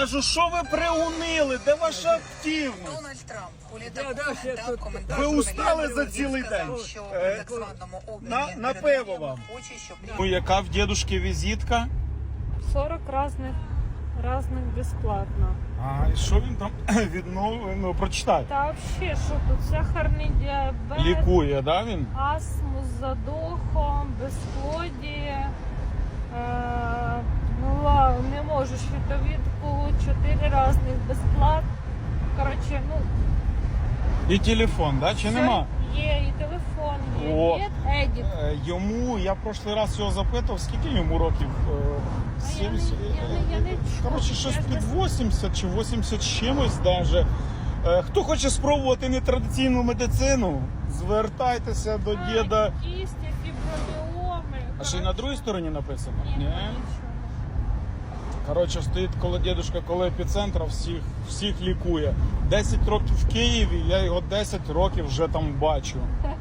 Кажу, що ви приунили? Де ваша активність? Дональд Трамп у Да, да, літаку ще дав тут- коментар. Ви устали за цілий сказав, день? Що Е, при так званому обміні на- на переданням пиво вам. Хоче, щоб Ну, яка в дідушки візитка? 40 разных, разных бесплатно. А, і що він там відновив? Ну, прочитай. Та вообще, що тут сахарний діабет, Лікує, да, він? астму з задохом, безплодіє. Е, ну, ла- не можу щитовідку, 4 разних безплат. Коротше, ну, І телефон, да? Чи все нема? є, і телефон є, О. є едіт. Е, Йому, я прошлий раз його запитав, скільки йому років? Е, А я не- 70? я не- я не чула. Коротше, щось Я ж під не- 80 чи 80 з чимось даже. Е, Хто хоче спробувати нетрадиційну медицину, звертайтеся до діда. кісті, фіброміоми. А ще й на другій стороні написано? Ні, Ні. нічого. Коротше, стоїть коло дідушка, коло епіцентра, всіх, всіх лікує. 10 років в Києві, я його 10 років вже там бачу.